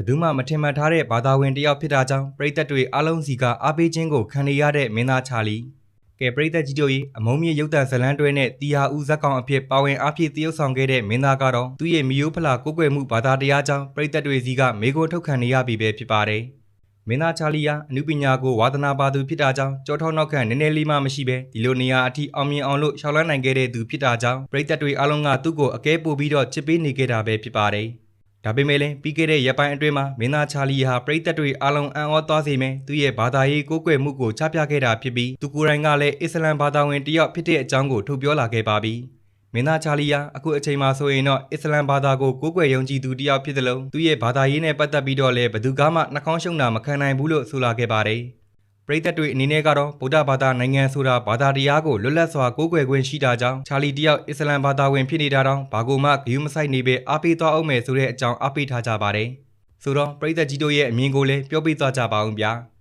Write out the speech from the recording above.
ဘယ်သူမှမထင်မှတ်ထားတဲ့ဘာသာဝင်တစ်ယောက်ဖြစ်တာကြောင့်ပရိသတ်တွေအားလုံးစီကအားပေးခြင်းကိုခံနေရတဲ့မင်းသားချာလီကဲပရိသတ်ကြီးတို့ရေအမုံမြေရုပ်တံဇလန်းတွဲနဲ့တီဟာဦးဇက်ကောင်အဖြစ်ပါဝင်အားဖြည့်တရုပ်ဆောင်ခဲ့တဲ့မင်းသားကတော့သူ့ရဲ့မီယိုဖလာကိုကွယ်မှုဘာသာတရားကြောင့်ပရိသတ်တွေစီကမေကိုထုတ်ခံနေရပြီပဲဖြစ်ပါတယ်မင်းသားချာလီယာအမှုပညာကိုဝါသနာပါသူဖြစ်တာကြောင့်ကြောထောက်နောက်ခံနည်းနည်းလေးမှမရှိပဲဒီလိုနေရာအထိအောင်မြင်အောင်လို့ရှောက်လန်းနိုင်ခဲ့တဲ့သူဖြစ်တာကြောင့်ပရိသတ်တွေအားလုံးကသူ့ကိုအကဲပို့ပြီးတော့ချစ်ပေးနေခဲ့တာပဲဖြစ်ပါတယ် ဒါပေမဲ့လည်းပြီးခဲ့တဲ့ရက်ပိုင်းအတွင်းမှာမင်းသားချာလီဟာပရိသတ်တွေအားလုံးအံ့ဩသွားစေမယ်သူရဲ့ဘာသာရေးကိုးကွယ်မှုကိုချပြခဲ့တာဖြစ်ပြီးသူကိုယ်တိုင်ကလည်းအစ္စလမ်ဘာသာဝင်တစ်ယောက်ဖြစ်တဲ့အကြောင်းကိုထုတ်ပြောလာခဲ့ပါပြီမင်းသားချာလီဟာအခုအချိန်မှာဆိုရင်တော့အစ္စလမ်ဘာသာကိုကိုးကွယ်ယုံကြည်သူတစ်ယောက်ဖြစ်သလိုသူရဲ့ဘာသာရေးနဲ့ပတ်သက်ပြီးတော့လည်းဘယ်သူကမှနှာခေါင်းရှုံတာမခံနိုင်ဘူးလို့ဆိုလာခဲ့ပါတယ် ပရိသတ်တွေအနေနဲ့ကတော့ဗုဒ္ဓဘာသာနိုင်ငံဆိုတာဘာသာတရားကိုလွတ်လပ်စွာကိုးကွယ်ခွင့်ရှိတာကြောင့်ချာလီတယောက်အစ္စလမ်ဘာသာဝင်ဖြစ်နေတာတောင်ဘာကိုမှဂယုမဆိုင်နေပဲအားပေးသွားအောင်မယ်ဆိုတဲ့အကြောင်းအားပေးထားကြပါတယ်။ဆိုတော့ပရိသတ်ကြီးတို့ရဲ့အမြင်ကိုလည်းပြောပြသွားကြပါဦးဗျာ။